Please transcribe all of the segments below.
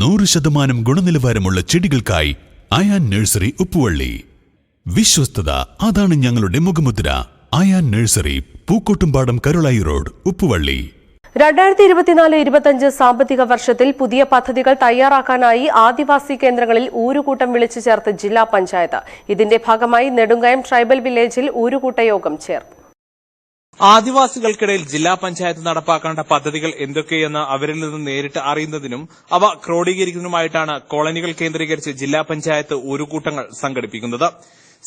നൂറ് ശതമാനം ഗുണനിലവാരമുള്ള ചെടികൾക്കായി അയാൻ നഴ്സറി ഉപ്പുവള്ളി. വിശ്വസ്തത അതാണ് ഞങ്ങളുടെ മുഖമുദ്ര. Ayan nursery Pookkottumpadam Karulai road Uppuvally. രണ്ടായിരത്തി ഇരുപത്തിനാല് ഇരുപത്തിയഞ്ച് സാമ്പത്തിക വർഷത്തിൽ പുതിയ പദ്ധതികൾ തയ്യാറാക്കാനായി ആദിവാസി കേന്ദ്രങ്ങളിൽ ഊരുകൂട്ടം വിളിച്ചു ചേർത്ത് ജില്ലാ പഞ്ചായത്ത്. ഇതിന്റെ ഭാഗമായി നെടുങ്കയം ട്രൈബൽ വില്ലേജിൽ ഊരുകൂട്ട യോഗം ചേർന്നു ആദിവാസികൾക്കിടയിൽ ജില്ലാ പഞ്ചായത്ത് നടപ്പാക്കേണ്ട പദ്ധതികൾ എന്തൊക്കെയെന്ന് അവരിൽ നിന്ന് നേരിട്ട് അറിയുന്നതിനും അവ ക്രോഡീകരിക്കുന്നതിനുമായിട്ടാണ് കോളനികൾ കേന്ദ്രീകരിച്ച് ജില്ലാ പഞ്ചായത്ത് ഒരു കൂട്ടങ്ങൾ സംഘടിപ്പിക്കുന്നത്.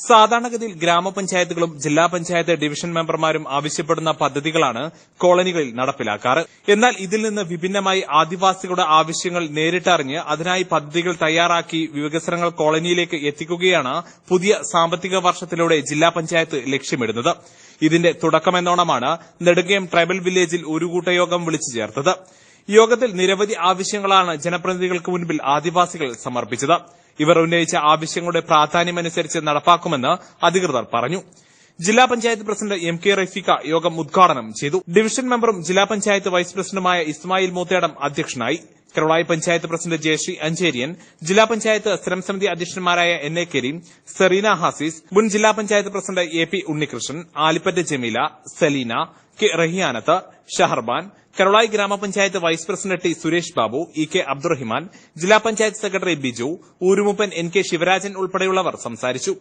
സാധാരണഗതിയിൽ ഗ്രാമപഞ്ചായത്തുകളും ജില്ലാ പഞ്ചായത്ത് ഡിവിഷൻ മെമ്പർമാരും ആവശ്യപ്പെടുന്ന പദ്ധതികളാണ് കോളനികളിൽ നടപ്പിലാക്കാറ്. എന്നാൽ ഇതിൽ നിന്ന് വിഭിന്നമായി ആദിവാസികളുടെ ആവശ്യങ്ങൾ നേരിട്ടറിഞ്ഞ് അതിനായി പദ്ധതികൾ തയ്യാറാക്കി വികസനങ്ങൾ കോളനിയിലേക്ക് എത്തിക്കുകയാണ് പുതിയ സാമ്പത്തിക വർഷത്തിലൂടെ ജില്ലാ പഞ്ചായത്ത് ലക്ഷ്യമിടുന്നത്. ഇതിന്റെ തുടക്കമെന്നോണമാണ് നെടുങ്കയം ട്രൈബൽ വില്ലേജിൽ ഒരു കൂട്ടയോഗം വിളിച്ചു ചേർത്തത്. യോഗത്തിൽ നിരവധി ആവശ്യങ്ങളാണ് ജനപ്രതിനിധികൾക്ക് മുൻപിൽ ആദിവാസികൾ സമർപ്പിച്ചത്. ഇവർ ഉന്നയിച്ച ആവശ്യങ്ങളുടെ പ്രാധാന്യമനുസരിച്ച് നടപ്പാക്കുമെന്ന് അധികൃതർ പറഞ്ഞു. ജില്ലാ panchayat president M K Rafeeqa യോഗം ഉദ്ഘാടനം ചെയ്തു. ഡിവിഷൻ മെമ്പറും ജില്ലാ പഞ്ചായത്ത് വൈസ് പ്രസിഡന്റുമായ ഇസ്മായിൽ മൂത്തേടം അധ്യക്ഷനായി. കരുളായി പഞ്ചായത്ത് പ്രസിഡന്റ് ജയശ്രീ അഞ്ചേരിയൻ ജില്ലാ പഞ്ചായത്ത് സ്ഥിരം സമിതി അധ്യക്ഷന്മാരായ എൻ എ കരീം സെറീന ഹാസിസ് മുൻ ജില്ലാ panchayat president A P Unnikrishnan Alippatta Jameela Saleena K Rahiyanath Shaharban Karulai ഗ്രാമപഞ്ചായത്ത് vice president T Suresh Babu E K Abdurahiman ജില്ലാ panchayat secretary Biju Oorumooppan N K Sivarajan ഉൾപ്പെടെയുള്ളവർ സംസാരിച്ചു.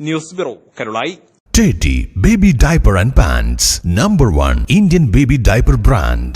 News bureau Karulai. Teddy baby Diaper and Pants. Number One Indian baby Diaper Brand.